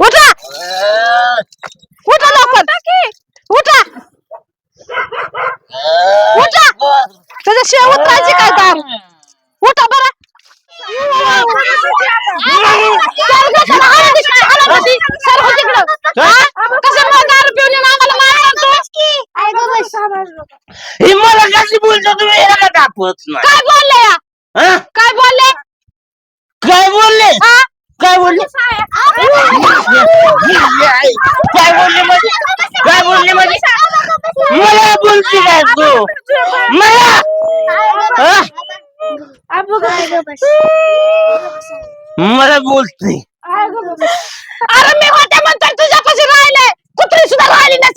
उठा! उठा लवकर! उठा! उठा! त्याच्या शेव उतरायची काय काम? उठा बरं! सर गं, सर, हाणा तिकडं, हाणा कशी? सर, हो तिकडं. हा? कशामुळे दारू पिऊन येऊन आम्हाला मारणार तू? ही मला कशी बोलतो तुम्ही याला का दाखवत नाही काय बोलले या हा? काय बोलले काय बोलले हा? काय बोलले काय बोलले म्हणजे काय बोलले म्हणजे मला बोलते काय तू मला हा? मला बोलते अरे मी होते म्हणतात तुझ्यापाशी राहिले कुत्री सुद्धा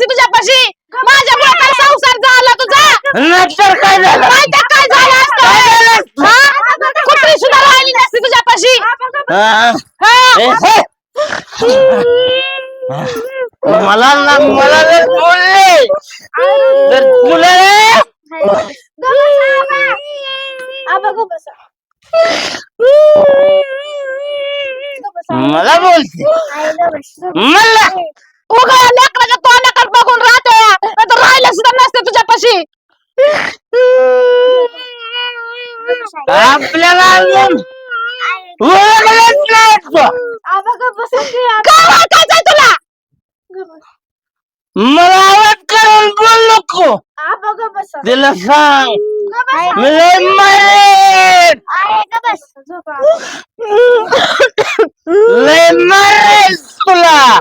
नसती तुझ्यापाशी माझ्यामुळे काय संसार झाला तुझा नंतर काय झालं काय झालं असतं हा? कुत्री सुद्धा राहिली नसती तुझ्यापाशी हा? हा? ए, हे. मला ना मला जर बोलले तर तुला रे मला बोलते मला उगा लेकराच्या तोंडाकडे बघून राहते नाहीतर राहिलं सुद्धा नसते तुझ्यापाशी अजून ओळखलंच नाही ओळखायचंय तुला मला आवाज करून बोल नको. तिला सांग. मी लय मारेन लय मारेन तुला.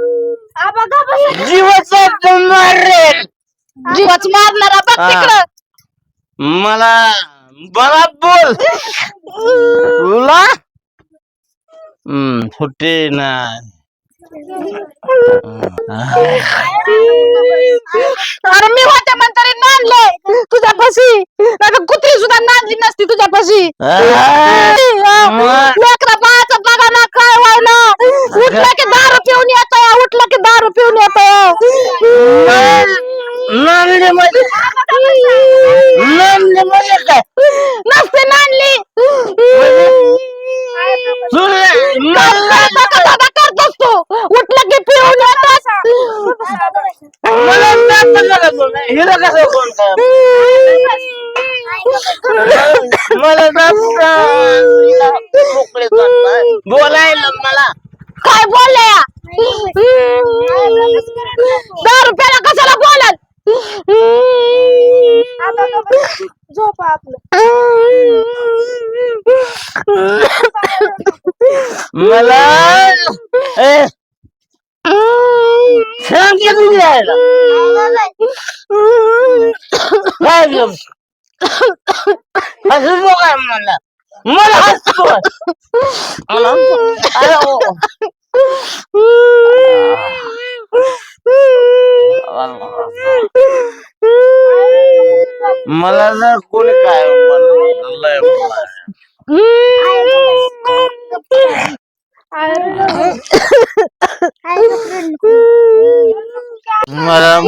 जीवाचा मारेन जीवच मारणारा बघ हा. तिकडं. मला मला बोल. तुला हम्म सुट्टी नाही अरे मी होते म्हणताना नांदले तुझ्यापाशी नाही कुत्री सुद्धा नांदली नसती तुझ्यापाशी लेकरा बाळाचं बघा ना काय व्हाय ना उठलं की दारू पिऊन येत उठलं की दारू पिऊन येत नांदली म्हणजे नांदली म्हणजे काय? नसते नांदली. तुला मला बोलू. हिला कसं फोन कर मला जास्त हिला मोकळे कर नाही. बोलायला मला काय बोलले या दहा रुपयाला कशाला बोलत झोपा आपलं मला ए, सांगितलं द्यायला काय गं? हसू नको काय मला मला हसतो मला हसतो. अरे ओ. मला जर कोणी काय म्हणलं, लय बोलायला. मला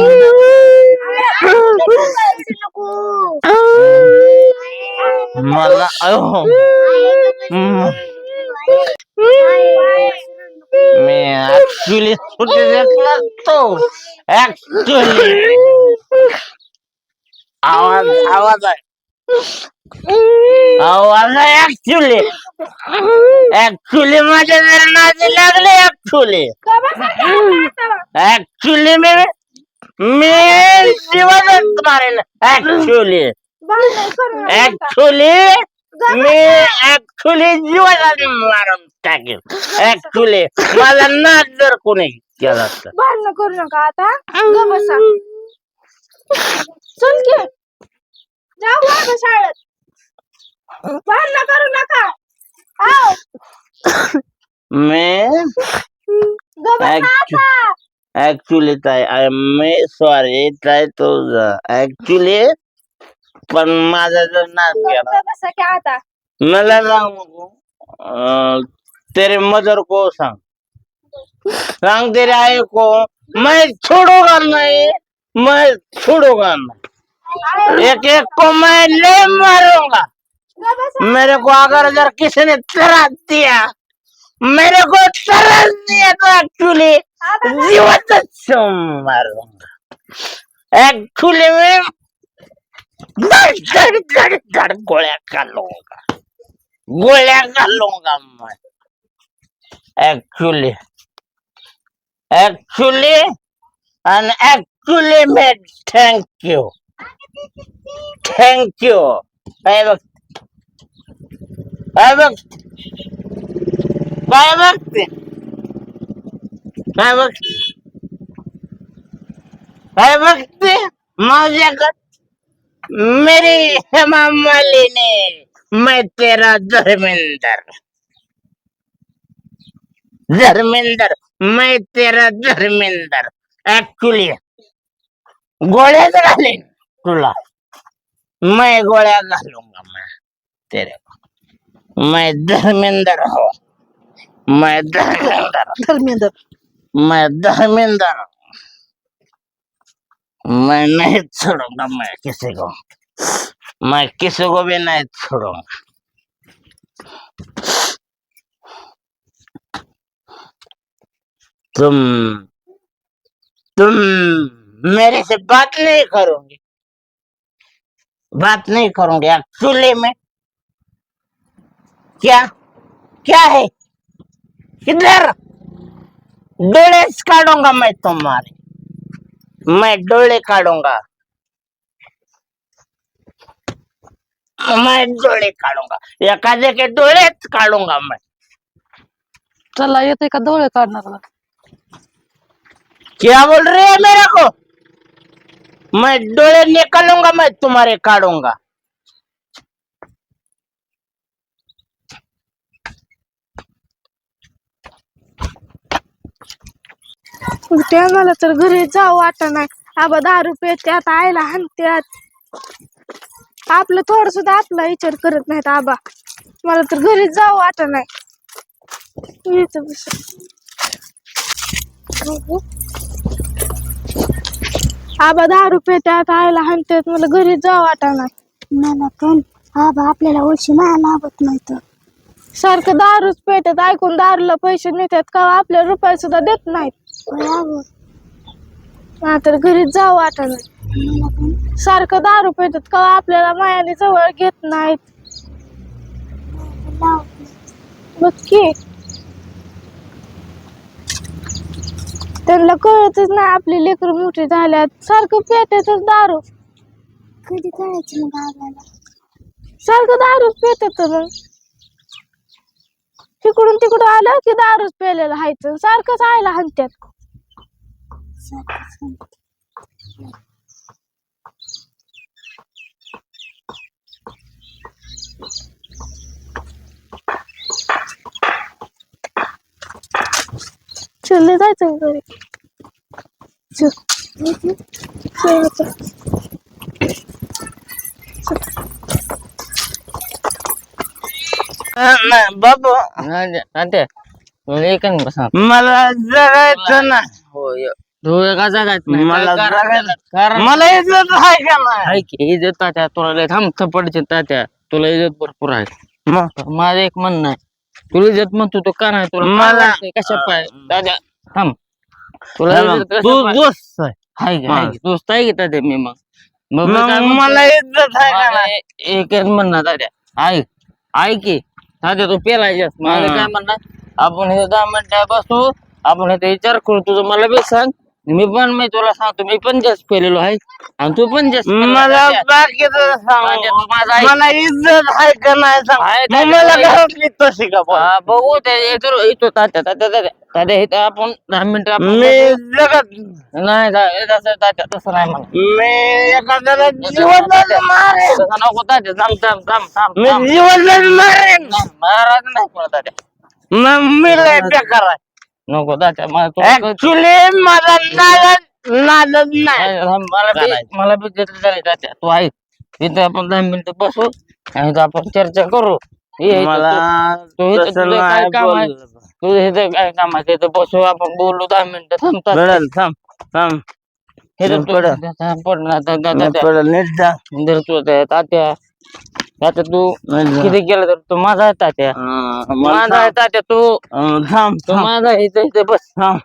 मला अहो हम्म. मी ऍक्च्युली सुट्टी देत नसतो ऍक्च्युली आवाज आवाज आहे आवाज आहे ऍक्च्युली ऍक्च्युली माझ्या जर नादी लागले ऍक्च्युली ऍक्च्युली मी मी जीवनच मारेन ऍक्च्युली ऍक्च्युली मी ऍक्च्युली जीवनाने मारून टाकेन ऍक्च्युली मला नाच जर कोणी केला तर भांडण करू नका आता. ग बसा. चल की जाऊ आता शाळेत. भांडण करू नका. आओ मी ग बसा Actu- आता. ऍक्च्युली ताई. आय मी सॉरी ताई तुझं. ऍक्च्युली पण माझा जर नाच गेला. ग बसा की आता. मला नको. अं, तेरे मदर को सांग। सांग तेरे आई को, मैं छोड़ूँगा नहीं, मैं छोड़ूँगा नहीं। एक एक को मैं ले मारूँगा। मेरे को अगर अगर किसी ने तरा दिया, मेरे को तरस नहीं आता एक्चुअली काय? जीवतच मारूँगा। एक्चुअली में धड़ धड़ धड़ धड़ गोळ्या घालूँगा गोळ्या घालूँगा मैं। एक्चुअली एक्चुअली and actually में थैंक यू थैंक यू काय बघ काय बघ काय बघते काय बघ काय बघते माझ्याकडे मेरी हेमा मालिनी मैं तेरा धर्मेंद्र धर्मेंद्र मैं तेरा धर्मेंद्र ऍक्च्युली गोळ्याच घालेन तुला. मैं गोळ्या घालूंगा मैं? तेरे. मैं धर्मेंद्र हो. मैं धर्मेंद्र. धर्मेंद्र. मैं धर्मेंद्र. मैं नहीं छोड़ूंगा मैं किसी को मैं किसी को भी नहीं छोड़ूंगा तुम तुम मेरे से बात नहीं करोगे। बात नहीं करोगे आप चूल्हे में। क्या क्या है? किधर? डोले काटूँगा मैं तुम्हारे। मैं डोले काटूँगा मैं डोळे काढूँगा। एखादे के डोळेच काढूँगा मैं। चला येते का डोळे काढणार क्या बोल रहे है मेरे को? मैं डोले निकालूंगा मैं तुम्हारे काढूंगा मला तर घरी जाऊ वाटत नाही. आबा दहा रुपये त्यात आईला हाणत्यात आपलं थोडं सुद्धा आपला विचार करत नाहीत आबा. मला तर घरी जाऊ वाटत नाही. आबा दहा रुपये त्यात आईला हाणत्यात मला घरी वाटत नाही मला पण. आबा आपल्याला ओळशी माया लाभत नाही तर सारखं दारूच पेटत ऐकून दारूला पैसे नेतात का आपल्या रुपये सुद्धा देत नाहीत. हा तर घरी जाऊ वाटत सारखं दारू पेटत का आपल्याला मायाने जवळ घेत नाहीत. बघ की. त्यांना कळतच नाही आपली लेकर मोठी झाल्यात. सारखं पेटतच दारू. कधी कळायचं मग आपल्याला सारखं दारूच पेटत मग तिकडून तिकडून आलं की दारूच पेलेलं हायचं. सारखंच आयला हाणत्यात चल जायचं घरी. चल. चल आता. बाबू. तात्या तुला एक नाही मला जगायचं ना. तू एका नाही मला जगायचं. कारण मला इज्जत आहे का नाही? आहे की इज्जत तात्या तुला लय थांब थपडचे तात्या तुला इज्जत भरपूर आहे. मग? माझं एक म्हणणं आहे तुला इज्जत म्हणतो तो का नाही? तुला मला- मला कशा पाय? तात्या थांब. तुला इज्जत तू पाय- दोस्त आहे. की की? दोस्त आहे की तात्या मी मग? मग मी मग काय म्हणतो? मला इज्जत आहे का मला नाही? ए- एकच म्हणणं तात्या ऐक ऐक की. तात्या तू पेलायच्यास माझं हा. काय म्हणणं? आपण हे दहा मिनिटं बसू. आपण इथे विचार करू. तुझं मला बी सांग. मी पण मी तुला सांगतो मी पण जास्त पेलेलो आहे आणि तू पण जास्त मला आहे. बाकीचं तात्या, तू माझं सांग. मला इज्जत आहे का नाही सांग आहे, मग मला तात्या. घरातली तशी का बोल हा, बघू ते येतो येतो तात्या तात्या तात्या तात्या इथं आपण दहा मिनिटं आपण मी. जगत नाही तसं तात्या तसं नाही म्हणा मी एखाद्याला मारेन तसं नको तात्या थांब थांब थांब थांब मी थांब. जीवन मारेन नाही, महाराज नाही कोणा तात्या मग मी लय बेकार आहे नको तात्या मला. ऍक्च्युली नालच नाही. मला. मला बी झाले तू ऐक इथं आपण दहा मिनिटं बसू आणि इथं आपण चर्चा करू. ये इथं मला तू- इथं तसं तुझं काय नाही काम आहे? बोललं. तुझं इथं काय काम आहे? तिथं बसू आपण बोलू दहा मिनिटं. थांब तात्या. पडल थांब थांब. इथं मी तू- पडल. मी नीट जा. इधर तू ते तात्या. आता तू. किती केलं तर तू माझा आहे तात्या. माझा आहे. तात्या तू. थांब तू माझा आहे इथं इथं बस. थांब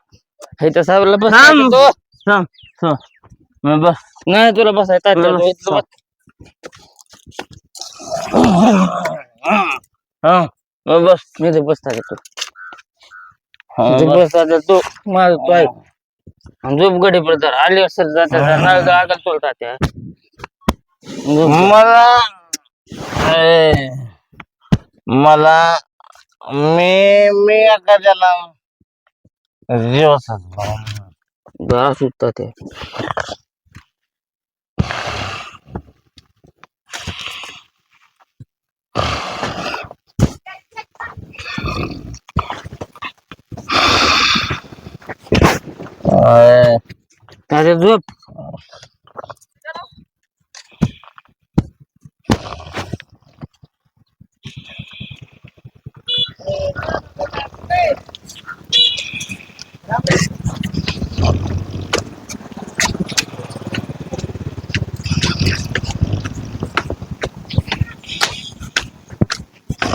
इथं साहेबला बस थांब. तात्या तू. थांब थांब. बस. नाही तुला बसाय तात्या तुला तू इथं बस. हा बस. इथं बस तात्या तू. बस. बस तात्या तू. माझं तू आणि झोप गडी पडतात. आली असेल तात्या नळ आगल तुला तात्या. झोप. मला मला मी मी एखाद्याला दिवसात बरं असू तात्या अं, तात्या झोप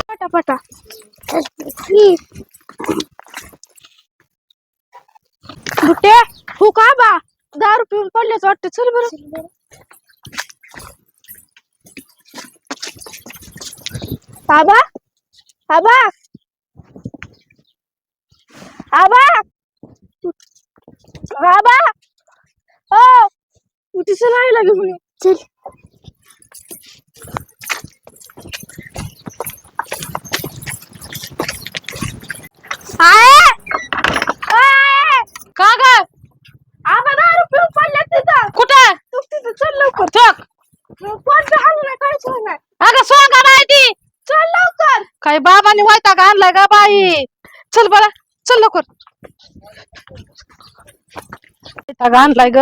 पटापटा. हो का बा? दारू पिऊन पडलेच वाटत? चल बर. आबा? आबा? आबा? आबा ओ उठी चल आई लगे हुई चल. आए आए का ग? आबा दारू पिऊन पडले तिथं. कुठं? तू तिथं चल लवकर. चक कोण हल्लं नाही काहीच होत नाही. अगं सोंगा नाही ती. चल लवकर. काही बाबांनी वायता का आणलाय का बाई. चल बरं. चल लवकर. आणलाय ग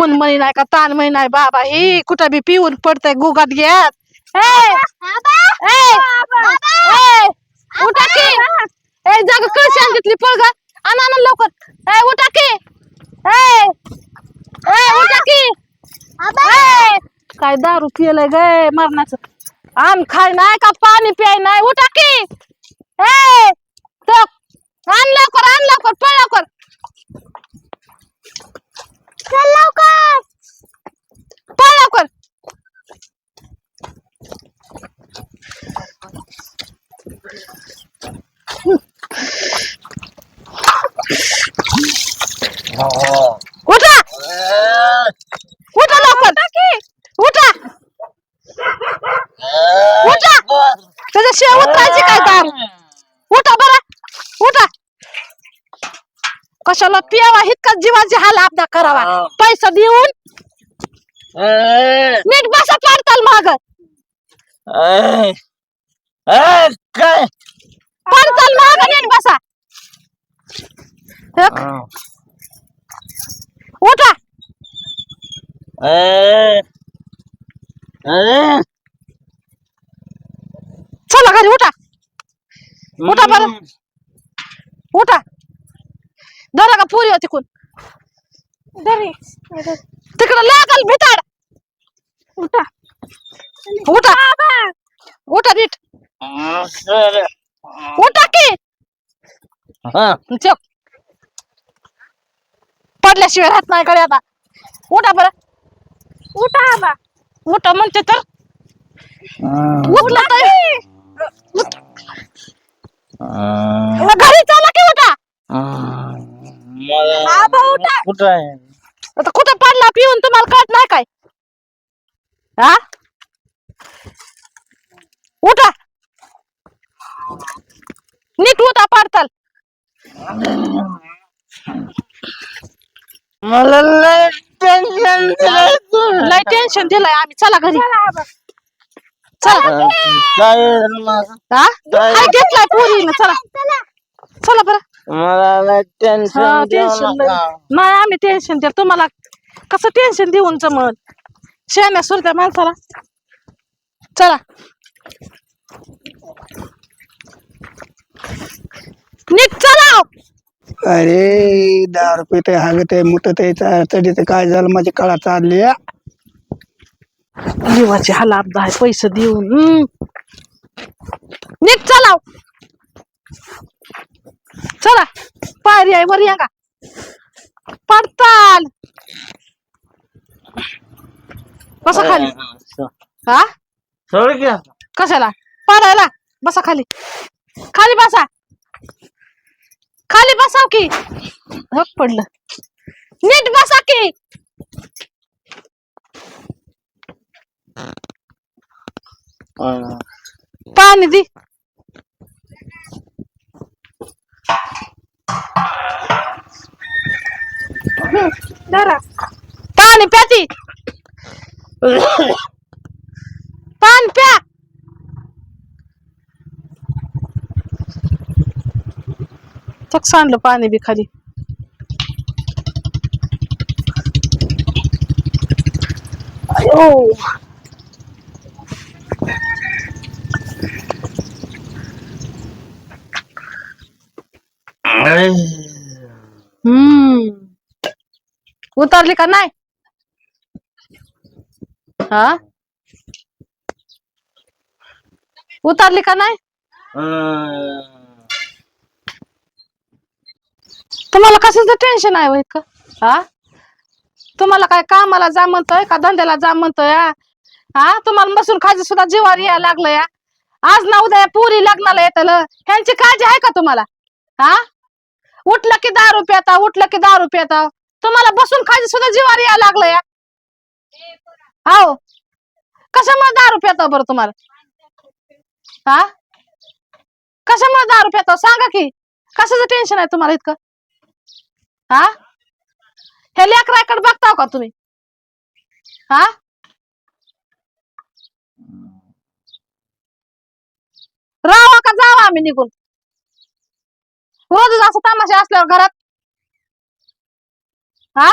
ऊन मणी नाही का ताण मणी नाही बाबा ही कुठं बी पिऊन पडतंय गुगात घ्यात. ए ए ए उठा की. ए जाग कळशी घेतली पळ ग. आण आण लवकर. ए उठा की. ए ए उठा की. ए, काय दारू पियलंय गे मरणाचं. खाय नाही का पाणी प्याय नाही उठा की. ए तो आण लवकर आण लवकर पळ लवकर. चल लवकर. पळ लवकर. उठा. उठा लवकर. उठा. उठा. त्याच्या शेवट पाहिजे काय काम उठा बरा. उठा. कशाला पियावा इतका जीवाची हाल आपदा करावा. पैसा देऊन ए, नीट बसा पडताल माग. ए, ए, काय? माग नीट बसा. हक, उठा. ए, ए, चला घरी उठा. उठा बरं उठा. धरा का पुरी होती कोण दरे तिकडं लागल भिताड. उठा. उठा. उठा नीट. उठा की. हा, चप पडल्याशिवाय राहत नाही कडे आता. उठा बरं. उठा आबा उठा म्हणते तर. उठला तर. घरी चला की उठा. मला कुठं आहे? आता कुठं पडला पिऊन तुम्हाला कळत नाही काय? हा? उठा. नीट उठा पडताल. मला लय टेन्शन दिलंय तू. लय टेन्शन दिलंय आम्ही. चला घरी. चला काय झालं माझं? हा? काय? काय घेतलाय पोरीनं? चला. चला बरं. मला हा, टेन्शन नका. नाही. आम्ही टेन्शन द्या तुम्हाला कसं टेन्शन देऊन जमल शहाण्या सुरत्या माणसाला. चला. नीट चला. अरे दारू पिते हागते मुतते चढते काय झालं? माझी कळा चालली जीवाचे हलाबदा आहे पैसे देऊन. हम्म. नीट चालाव चला पायरी आहे वर या का पडताल. बसा खाली. हा की आता. कशाला? पडायला. बसा खाली. खाली बसा. खाली बसाव की. हप पडलं. नीट बसा की. पाणी दी. धरा पाणी प्याती पान प्या. चक सांडलं पाणी बी खाली. अयो. हम्म. उतरली का नाही? हा? उतरली का नाही? तुम्हाला कशाचं टेन्शन आहे होय का हा? तुम्हाला काय कामाला जा म्हणतोय का धंद्याला जा म्हणतोय हा? तुम्हाला बसून खायचं सुद्धा जीवावर यायला लागलं या. आज ना उद्या पुरी लग्नाला येतल. ह्यांची काळजी आहे का तुम्हाला? हा? उठलं की दारू पिता उठलं की दारू पिता. तुम्हाला बसून खायचं सुद्धा जीवावर यायला लागलं या. हो कशामुळे दारू पिता बरं तुम्हाला? हा? कशामुळे दारू पिता? सांगा की. कशाचं टेन्शन आहे तुम्हाला इतकं? हा? हे लेकराकडे बघताव का तुम्ही? हा? राहा का जावा आम्ही निघून? रोजच असं तमाशा असल्यावर घरात. हा?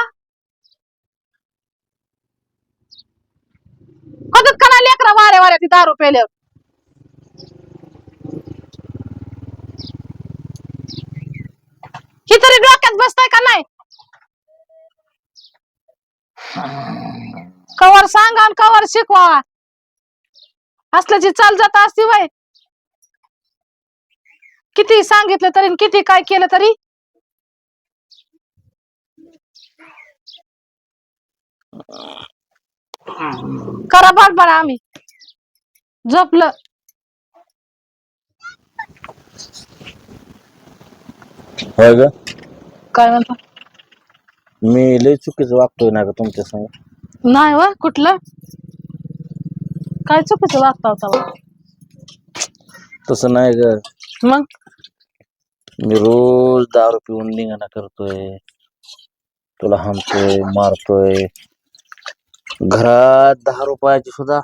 कधीच कणा लेकरा वाऱ्या वाऱ्या ती दारू पेल्यावर ही तरी डोक्यात बसताय का नाही? कवर सांगा आणि कवर शिकवा. असल्याची चाल जात असती वय किती सांगितलं तरी किती काय केलं तरी? करा बघ बरं आम्ही. झोपलं. होय ग. काय म्हणतो? मी लय चुकीचं वागतोय ना ग तुमच्या संग. नाही व कुठलं? काय चुकीचं वागता होता तसं नाही ग. मग? मी रोज दारू पिऊन निघाणा करतोय. तुला हाणतोय मारतोय. घरात दहा रुपयाची सुद्धा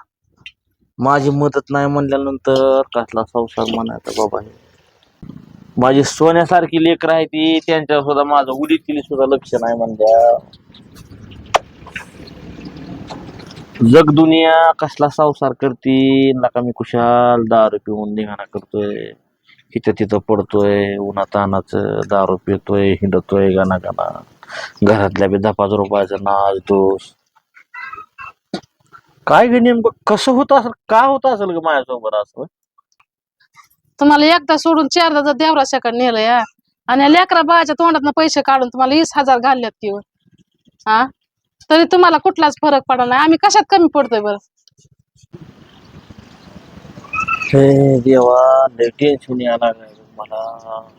माझी मदत नाही म्हणल्यानंतर कसला संसार म्हणायचा बाबा हे? माझी सोन्यासारखी लेकर आहे ती त्यांच्यावर सुद्धा माझं उडीतील सुद्धा लक्ष नाही म्हणल्या. जग दुनिया कसला संसार करती? नका मी कुशाल दारू पिऊन निघाणा करतोय. इथं तिथं पडतोय उन्हातानाच दारू पितोय हिंडतोय गाणा गाणा. घरातल्या बी दहा पाच रुपयाचा नाच दोष काय ग नेमकं? कसं होत असेल? का होत असेल ग माझ्यासोबत असं? तुम्हाला एकदा सोडून चारदा जर देवराशाकडे नेलं या. आणि लेकरा बाळाच्या तोंडातनं पैसे काढून तुम्हाला वीस हजार घालल्यात किंवा हा? तरी तुम्हाला कुठलाच फरक पडला नाही. आम्ही कशात कमी पडतोय बरं? हे देवा लय टेन्शन यायला लागलंय मला.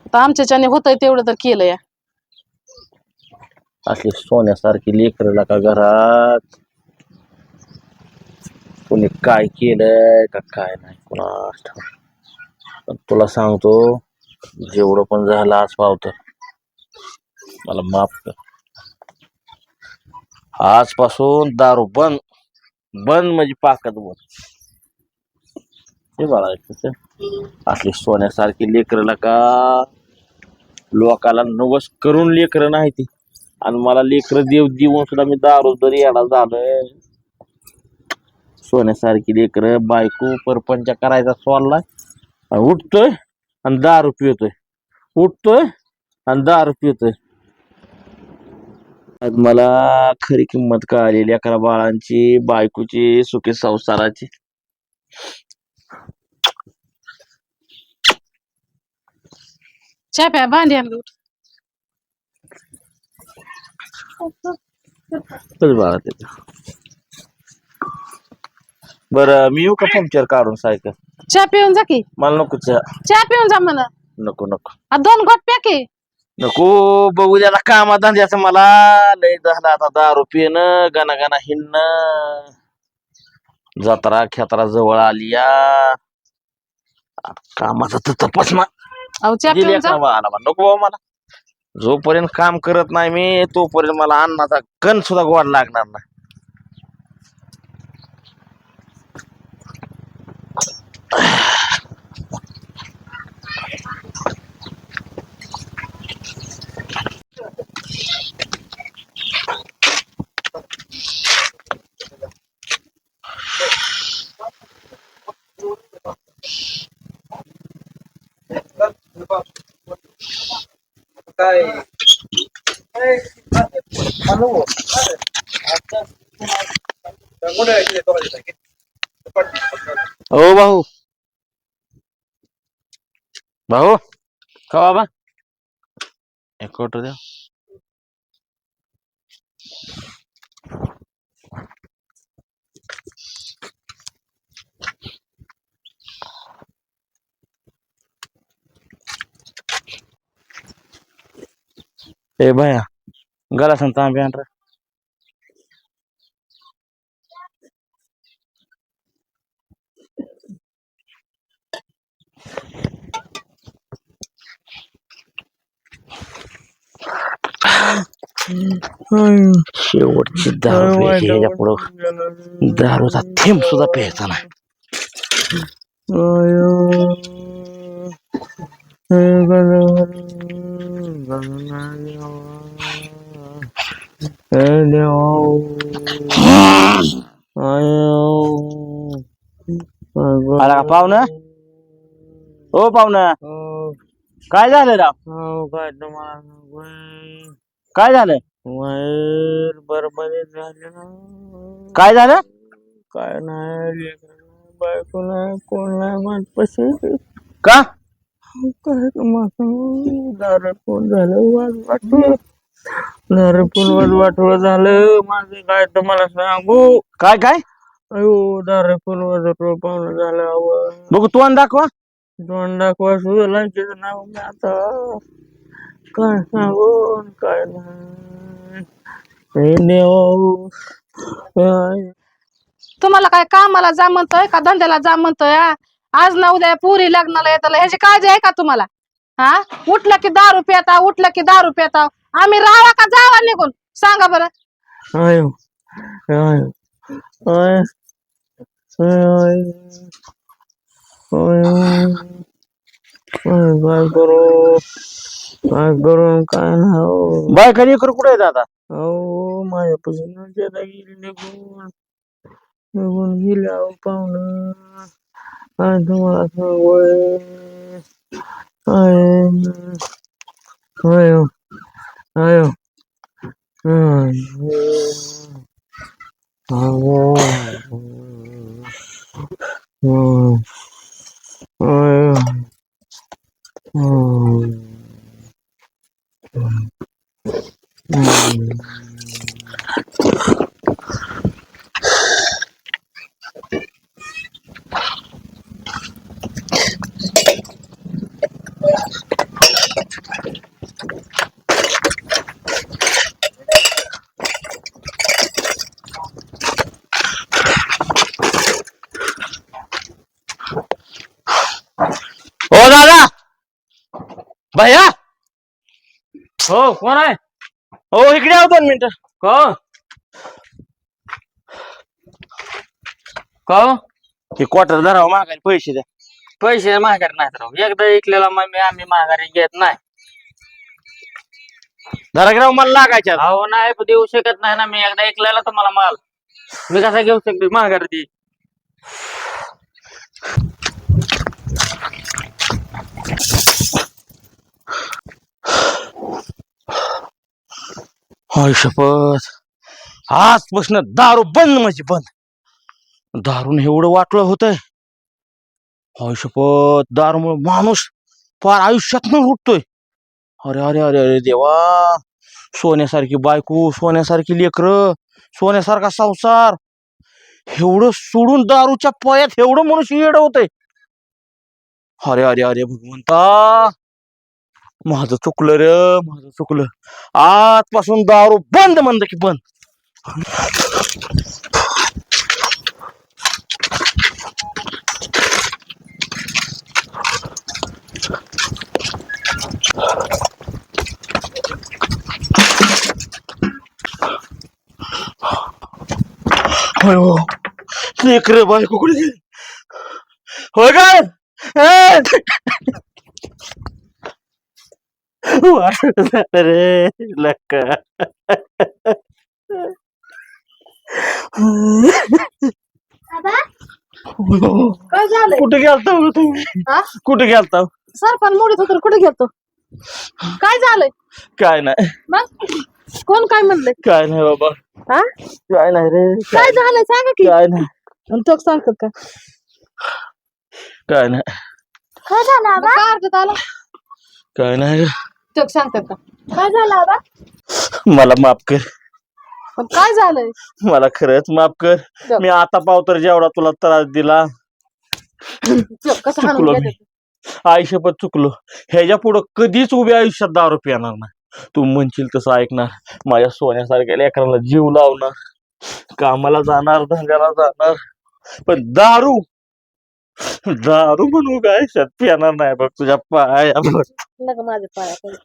आता आमच्याच्याने होतंय तेवढं तर केलं या असली सोन्यासारखी लेकरला का घरात. कोणी काय केलंय का काय नाही कुणास ठाऊक. पण तुला सांगतो जेवढं पण झालं आज पावत. मला माफ कर. आजपासून दारू बंद बंद म्हणजे पाकत बंद. हे बाळा कसं? असली सोन्यासारखी लेकरला का लोकाला नवस करून लेकरं नाही ती. आणि मला लेकरं देव देऊन सुद्धा मी दारू जरी झालं. सोन्यासारखी लेकरं बायको परपंच करायचा सोडला उठतोय आणि दारू पिवतोय उठतोय आणि दारू पिवतोय आज मला खरी किंमत कळाली अकरा बाळांची बायकोची सुखी संसाराची. बाळा त्याचं बर मी येऊ का पंक्चर काढून सायकल चहा पिऊन जा की मला नको चहा. चहा पिऊन जा म्हणा नको नको आ, दोन घोट प्या की नको बघू द्याला कामा धंद्याचं मला लय झालं आता दारू पिणं गाणं गाणं हिंडणं जत्रा खेत्रा जवळ आली या कामाचा तर तपास ना अहो चहा दिली पिऊन जा. का मला बा, नको बाबा मला. जोपर्यंत काम करत नाही मी तोपर्यंत मला अन्नाचा कण सुद्धा गोड लागणार नाही. हो भाऊ. भाऊ? का बाबा? एक क्वार्टर द्या. ए भया गला सांगता आंबे आण रे. शेवटची दारू प्यायची ह्याच्या पुढं दारूचा थेंब सुद्धा प्यायचा नाही आला का पाहुणं ओ पाहुणं काय झालं राव काय तुम्हाला सांगू? काय झालं वायर बरबादी झाली ना काय झालं काय नाही लेकरं नाही, बायको नाही कोण नाही माझ्यापाशी का काय तुम्हाला दारू कोण झालं वाज वाटलं दारू कोण वाज वाटलं झालं माझं काय? तुम्हाला सांगू काय काय अयो दारू कोण वाज पाहुणं झालं बघू तू दाखवा दोन दाखवा. सुद्धा लांचीचं नाव मी आता काय सांगू काय नाही हे काय तुम्हाला काय कामाला जा म्हणतोय का धंद्याला जा म्हणतोय आज ना उद्या पुरी लग्नाला येताला. ह्याची काळजी आहे का तुम्हाला? हा? उठलं की दारू पिता उठलं की दारू पिता आम्ही राहावा का जावा निघून? सांगा बरं. आयो आयो आय आय आय काय करू काय करू काय नाही हो. बाय कधी कर कुठे आहे दादा? अहो गेली निघून निघून गेले अहो पाहुणं काय तुम्हाला सांगू आय आयो आयो ओ दादा भैया हो कोण आहे? हो इकडे आहो दोन मिनिटं. कोण? का हे क्वार्टर धरावं पैसे द्या. पैसे माघारी नाहीत राहू एकदा ऐकलेला मग मी आम्ही माघारी घेत नाही. धरा की राव मला लागायच्या अहो नाही देऊ शकत नाही ना मी. एकदा ऐकलेला तुम्हाला माल. मी कसा घेऊ शकतो माघारी ती? होय शपथ. आजपासून दारू बंद म्हणजे बंद. दारून एवढं वाटलं होतंय. होय शपथ दारूमुळे माणूस फार आयुष्यात न उठतोय अरे अरे अरे अरे देवा. सोन्यासारखी बायको सोन्यासारखी लेकरं सोन्यासारखा संसार. एवढं सोडून दारूच्या पयात एवढं मनुष्य येड होतंय. अरे अरे अरे भगवंता. माझं चुकलं रे माझं चुकलं. आजपासून दारू बंद म्हणलं की बंद. अयो लेकर बायको कुठे होय काय झालं रे लक्का काय झालंय कुठे गेलता हो तुम्ही हा? कुठे गेलता सरपण मोडीत होतं कुठे गेलतो काय झालंय काय नाही मग कोण काय म्हणलंय काय नाही बाबा हा काय नाही रे काय झालंय सांगा की काय नाही आणि तो सांगतात का काय नाही काय झालं आला काय नाही रे. तो सांगतात का? काय झालं आबा? मला माफ कर. पण काय झालंय? मला खरंच माफ कर. मी आता पाव तर जेवढा तुला त्रास दिला तो कसं हाणून चुकलो मी. आयुष्यपत चुकलो. ह्याच्या पुढं कधीच उभ्या आयुष्यात दारू पिणार नाही. तू म्हणशील तसं ऐकणार. माझ्या सोन्यासारख्या लेकराला जीव लावणार. कामाला जाणार धंद्याला जाणार. पण दारू दारू म्हणू काय आयुष्यात येणार नाही बघ तुझ्या पाय नका माझ्या पाया पडू.